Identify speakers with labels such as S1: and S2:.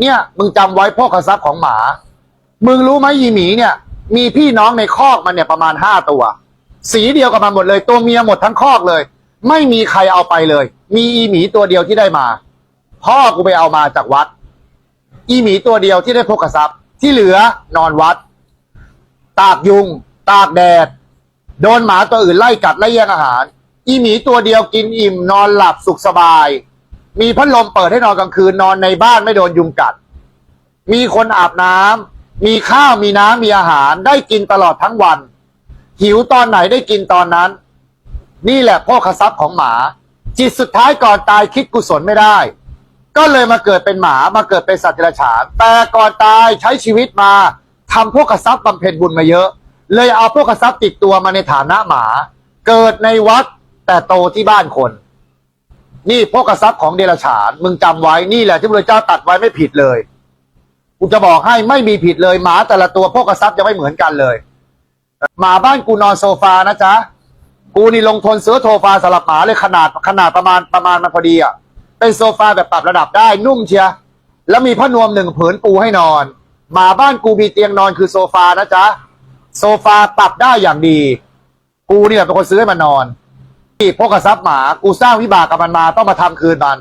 S1: เนี่ยมึงจำไว้พวกกระซับของหมา มึงรู้ไหมยีหมีเนี่ย มีพี่น้องในคอกมันเนี่ยประมาณห้าตัว สีเดียวกับมันหมดเลย ตัวเมียหมดทั้งคอกเลย ไม่มีใครเอาไปเลย มีอีหมีตัวเดียวที่ได้มา พ่อกูไปเอามาจากวัด อีหมีตัวเดียวที่ได้พกกระซับที่เหลือนอนวัด ตากยุง ตากแดด โดนหมาตัวอื่นไล่กัดไล่แย่งอาหาร อีหมีตัวเดียวกินอิ่มนอนหลับสุขสบาย มีพัดลมเปิดให้นอนกลางคืนนอนในบ้านไม่โดนยุงกัด มีคนอาบน้ำมีข้าวมีน้ำมีอาหารได้กินตลอดทั้งวัน หิวตอนไหนได้กินตอนนั้น นี่แหละพ่อขทรัพย์ของหมา จิตสุดท้ายก่อนตายคิดกุศลไม่ได้ ก็เลยมาเกิดเป็นหมามาเกิดเป็นสัตว์เดรัจฉานแต่ก่อนตายใช้ชีวิตมาทำพวกกระซับบำเพ็ญบุญมาเยอะ เลยเอาพวกกระซับติดตัวมาในฐานะหมา เกิดในวัดแต่โตที่บ้านคน นี่พกกระซับของเดรัจฉาน มึงจำไว้นี่แหละที่พระเจ้าตัดไว้ไม่ผิดเลยกูจะบอกให้ไม่มีผิดเลยหมาแต่ละตัวพกกระซับยังไม่เหมือนกันเลยหมาบ้านกูนอนโซฟานะจ๊ะกูนี่ลงทุนซื้อโซฟาสำหรับหมาเลยขนาดขนาดประมาณประมาณมันพอดีอะเป็นโซฟาแบบปรับระดับได้นุ่มเชียแล้วมีผ้านวมหนึ่งผืนปูให้นอนหมาบ้านกูมีเตียงนอนคือโซฟานะจ๊ะโซฟาปรับได้อย่างดี กูเนี่ยเป็นคนซื้อให้มันนอน พวกกระซับหมา กูสร้างวิบากกับมันมาต้องมาทำคืนมัน